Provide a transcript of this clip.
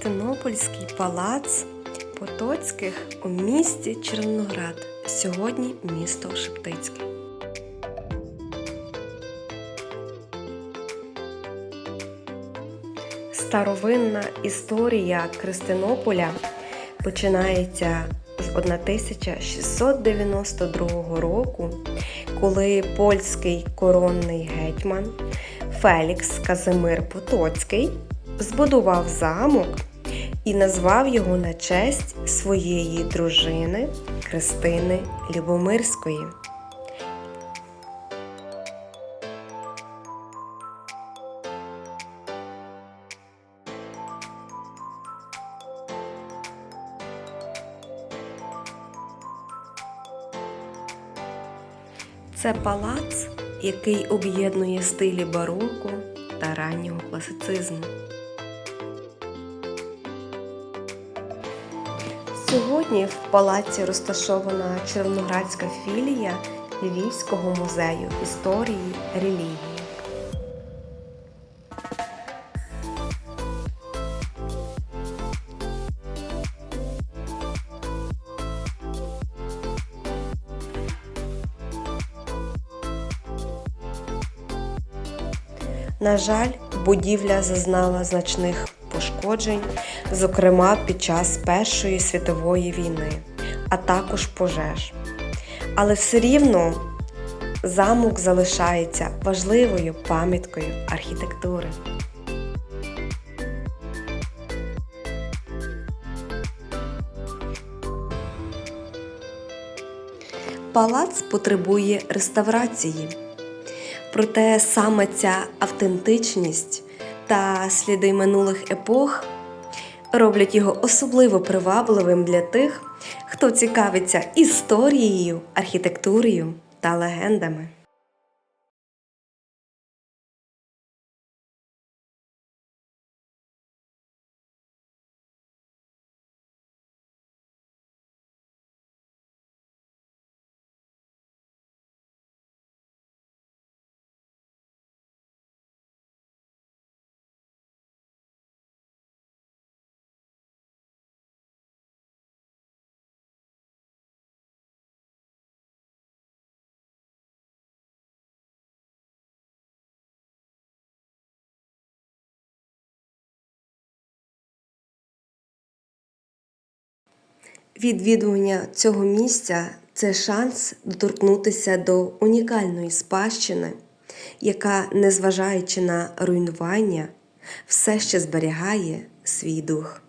Христинопольський палац Потоцьких у місті Червоноград. Сьогодні місто Шептицьке. Старовинна історія Христинополя починається з 1692 року, коли польський коронний гетьман Фелікс Казимир Потоцький збудував замок і назвав його на честь своєї дружини Христини Любомирської. Це палац, який об'єднує стилі бароко та раннього класицизму. Сьогодні в палаці розташована Червоноградська філія Львівського музею історії релігії. На жаль, будівля зазнала значних пошкоджень, зокрема під час Першої світової війни, а також пожеж. Але все рівно замок залишається важливою пам'яткою архітектури. Палац потребує реставрації. Проте саме ця автентичність та сліди минулих епох роблять його особливо привабливим для тих, хто цікавиться історією, архітектурою та легендами. Відвідування цього місця це шанс доторкнутися до унікальної спадщини, яка, незважаючи на руйнування, все ще зберігає свій дух.